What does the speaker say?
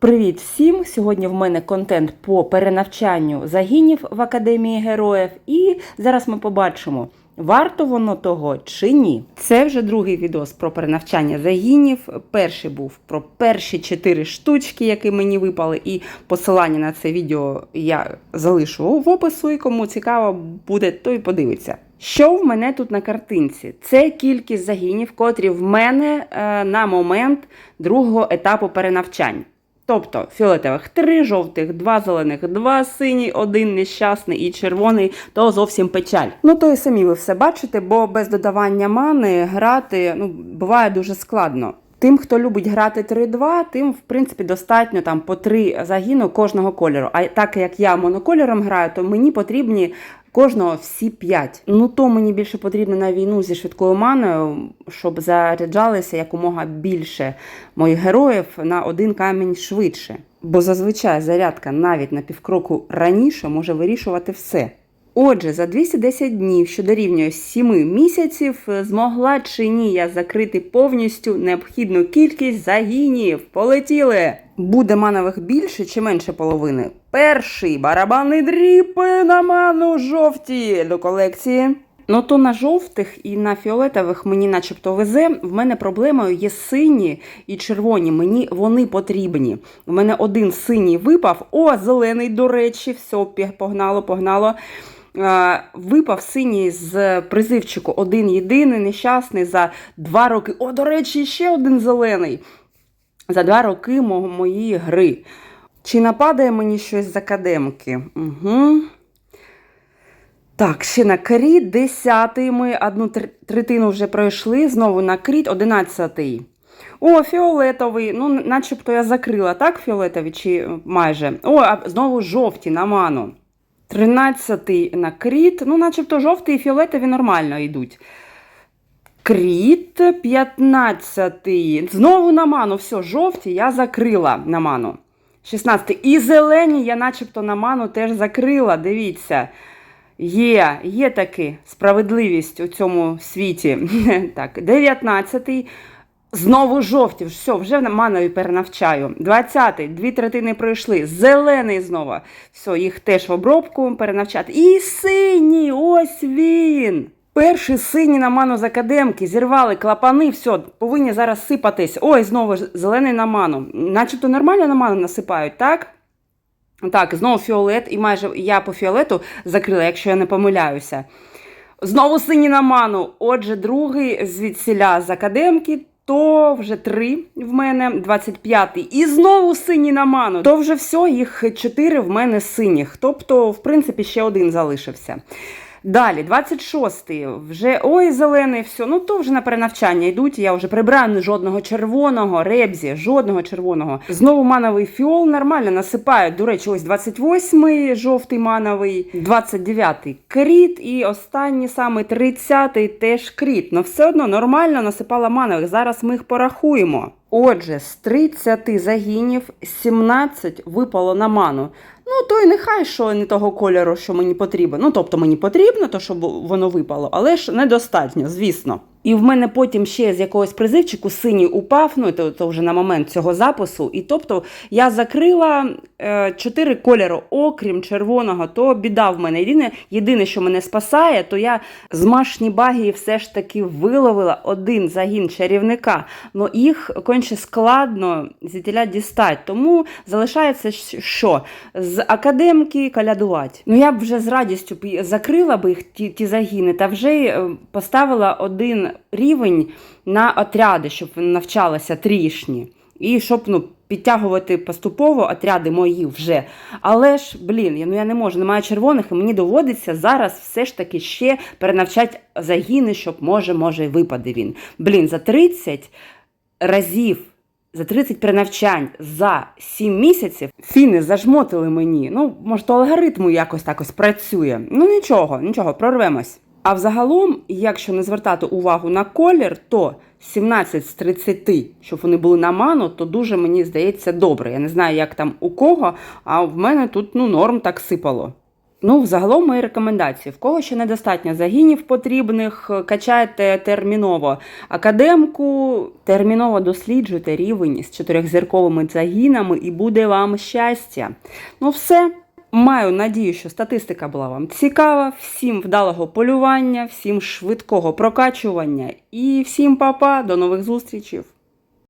Привіт всім! Сьогодні в мене контент по перенавчанню загінів в Академії героїв, і зараз ми побачимо, варто воно того чи ні. Це вже другий відос про перенавчання загінів. Перший був про перші чотири штучки, які мені випали, і посилання на це відео я залишу в опису, і кому цікаво буде, той подивиться. Що в мене тут на картинці? Це кількість загінів, котрі в мене е, на момент другого етапу перенавчань. Тобто фіолетових три, жовтих, два зелених, два синій, один нещасний і червоний, то зовсім печаль. Ну то і самі ви все бачите, бо без додавання мани грати ну, буває дуже складно. Тим, хто любить грати 3-2, тим, в принципі, достатньо там по три загіну кожного кольору. А так як я монокольором граю, то мені потрібні кожного всі 5. Ну то мені більше потрібно на війну зі швидкою маною, щоб заряджалися якомога більше моїх героїв на один камінь швидше. Бо зазвичай зарядка навіть на півкроку раніше може вирішувати все. Отже, за 210 днів, що дорівнює 7 місяців, змогла чи ні я закрити повністю необхідну кількість загінів. Полетіли! Буде манових більше чи менше половини? Перший барабанний дріб на ману жовті до колекції. Ну то на жовтих і на фіолетових мені начебто везе. В мене проблемою є сині і червоні. Мені вони потрібні. У мене один синій випав. О, зелений, до речі, все, погнало, погнало. Е, Випав синій з призивчику один єдиний, нещасний за два роки. О, до речі, ще один зелений. За два роки мо- моєї гри. Чи нападає мені щось з академки? Угу. Так, ще на кріт, десятий. Ми одну третину вже пройшли. Знову на кріт, одинадцятий. О, фіолетовий. Ну, начебто я закрила, так, фіолетовий чи майже. О, а знову жовті на ману. Тринадцятий на кріт. Ну, начебто жовтий і фіолетові нормально йдуть. Кріт, 15. Знову на ману. Все, жовті я закрила на ману. 16. І зелені я начебто на ману теж закрила. Дивіться. Є, є таки справедливість у цьому світі. Так, 19. Знову жовті. Все, вже на манові перенавчаю. 20-й, дві третини пройшли. Зелений знову. Все, їх теж в обробку перенавчати. І синій, ось він. Перший синій на ману з академки, зірвали клапани, все, повинні зараз сипатись. Ой, знову зелений на ману. Начебто нормально на ману насипають, так? Так, знову фіолет, і майже я по фіолету закрила, якщо я не помиляюся. Знову синій на ману. Отже, другий звідсіля з академки, то вже три в мене, 25-й. І знову синій на ману. То вже все, їх чотири в мене синіх. Тобто, в принципі, ще один залишився. Далі, 26-й, вже ой, зелений, все. Ну то вже на перенавчання йдуть. Я вже прибраю жодного червоного, ребзі, жодного червоного. Знову мановий фіол нормально насипають. До речі, ось 28-й жовтий мановий, 29-й кріт, і останній саме 30-й теж кріт. Ну все одно нормально насипала манових. Зараз ми їх порахуємо. Отже, з 30 загінів 17 випало на ману. Ну, то й нехай що не того кольору, що мені потрібно. Ну, тобто мені потрібно, то щоб воно випало, але ж недостатньо, звісно. І в мене потім ще з якогось призивчику синій упав, ну то, то вже на момент цього запису. І тобто я закрила е, чотири кольори, окрім червоного, то біда в мене. Єдине, єдине, що мене спасає, то я з машні багії все ж таки виловила один загін чарівника. Ну їх конче складно звідтіля дістати. Тому залишається що? З академки калядувати. Ну я б вже з радістю закрила би їх ті, ті загіни та вже е, поставила один рівень на отряди, щоб вони навчалися трішні. І щоб ну, підтягувати поступово отряди мої вже. Але ж, блін, я, ну, я не можу, немає червоних, і мені доводиться зараз все ж таки ще перенавчати загіни, щоб може, може, і випаде він. Блін, за 30 разів. За 30 перенавчань за 7 місяців фіни зажмотили мені. Ну, може, то алгоритму якось так ось працює. Ну нічого, нічого, прорвемось. А взагалом, якщо не звертати увагу на колір, то 17 з 30, щоб вони були на ману, то дуже мені здається добре. Я не знаю, як там у кого, а в мене тут ну, норм так сипало. Ну, взагалом мої рекомендації. В кого ще недостатньо загінів потрібних, качайте терміново академку, терміново досліджуйте рівень з чотирьохзірковими загінами і буде вам щастя. Ну, все. Маю надію, що статистика була вам цікава. Всім вдалого полювання, всім швидкого прокачування і всім па-па, до нових зустрічей!